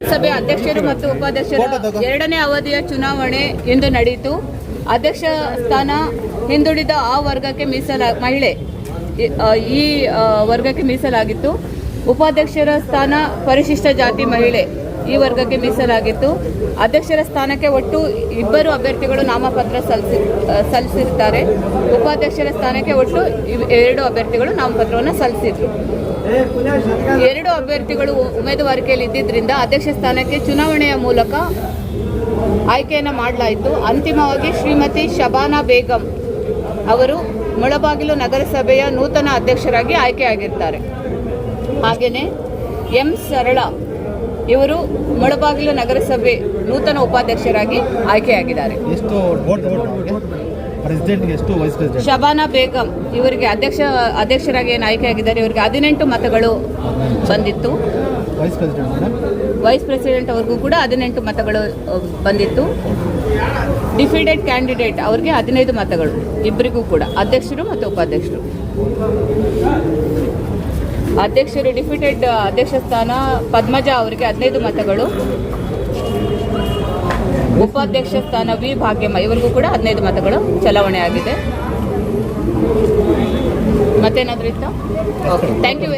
ಸಭೆ ಅಧ್ಯಕ್ಷರು ಮತ್ತು ಉಪಾಧ್ಯಕ್ಷರ ಎರಡನೇ ಅವಧಿಯ ಚುನಾವಣೆ ಇಂದು ನಡೆಯಿತು ಅಧ್ಯಕ್ಷ ಸ್ಥಾನ ಹಿಂದುಳಿದ ಆ ವರ್ಗಕ್ಕೆ ಮೀಸಲ ಮಹಿಳೆ ಈ- ವರ್ಗಕ್ಕೆ ಮೀಸಲಾಗಿತ್ತು. ಉಪಾಧ್ಯಕ್ಷರ ಸ್ಥಾನ ಪರಿಶಿಷ್ಟ ಜಾತಿ ಮಹಿಳೆ. ಈ ವರ್ಗಕ್ಕೆ ಮೀಸಲಾಗಿತ್ತು. ಅಧ್ಯಕ್ಷರ ಸ್ಥಾನಕ್ಕೆ ಒಟ್ಟು ಇಬ್ಬರು ಅಭ್ಯರ್ಥಿಗಳು ನಾಮಪತ್ರ ಸಲ್ಲಿಸಿ ಸಲ್ಲಿಸಿರ್ತಾರೆ ಉಪಾಧ್ಯಕ್ಷರ ಸ್ಥಾನಕ್ಕೆ ಒಟ್ಟು ಎರಡು ಅಭ್ಯರ್ಥಿಗಳು ನಾಮಪತ್ರವನ್ನು ಸಲ್ಲಿಸಿದ್ರು ಎರಡು ಅಭ್ಯರ್ಥಿಗಳು ಉಮೇದುವಾರಿಕೆಯಲ್ಲಿ ಇದ್ದಿದ್ದರಿಂದ ಅಧ್ಯಕ್ಷ ಸ್ಥಾನಕ್ಕೆ ಚುನಾವಣೆಯ ಮೂಲಕ ಆಯ್ಕೆಯನ್ನು ಮಾಡಲಾಯಿತು. ಅಂತಿಮವಾಗಿ ಶ್ರೀಮತಿ ಶಬಾನಾ ಬೇಗಂ ಅವರು ಮುಳಬಾಗಿಲು ನಗರಸಭೆಯ ನೂತನ ಅಧ್ಯಕ್ಷರಾಗಿ ಆಯ್ಕೆಯಾಗಿರ್ತಾರೆ. ಹಾಗೆಯೇ ಎಂ. ಸರಳ ಇವರು ಮುಳಬಾಗಿಲು ನಗರಸಭೆ ನೂತನ ಉಪಾಧ್ಯಕ್ಷರಾಗಿ ಆಯ್ಕೆಯಾಗಿದ್ದಾರೆ. ಶಬಾನಾ ಬೇಗಂ ಇವರಿಗೆ ಅಧ್ಯಕ್ಷ ಅಧ್ಯಕ್ಷರಾಗಿ ಏನು ಆಯ್ಕೆಯಾಗಿದ್ದಾರೆ ಇವರಿಗೆ ಹದಿನೆಂಟು ಮತಗಳು ಬಂದಿತ್ತು. Vice president madam vice president ಅವ್ರಿಗೂ ಕೂಡ ಹದಿನೆಂಟು ಮತಗಳು ಬಂದಿತ್ತು. ಡಿಫಿಡೆಡ್ ಕ್ಯಾಂಡಿಡೇಟ್ ಅವ್ರಿಗೆ ಹದಿನೈದು ಮತಗಳು ಇಬ್ಬರಿಗೂ ಕೂಡ ಅಧ್ಯಕ್ಷರು ಮತ್ತು ಉಪಾಧ್ಯಕ್ಷರು. ಅಧ್ಯಕ್ಷರು ಡಿಫಿಟೆಡ್ ಅಧ್ಯಕ್ಷ ಸ್ಥಾನ ಪದ್ಮಜ ಅವರಿಗೆ ಹದಿನೈದು ಮತಗಳು. ಉಪಾಧ್ಯಕ್ಷ ಸ್ಥಾನ ವಿ ಭಾಗ್ಯಮ್ಮ, ಇವರಿಗೂ ಕೂಡ ಹದಿನೈದು ಮತಗಳು ಚಲಾವಣೆ ಆಗಿದೆ. ಮತ್ತೇನಾದ್ರೂ ಇತ್ತು? Okay thank you very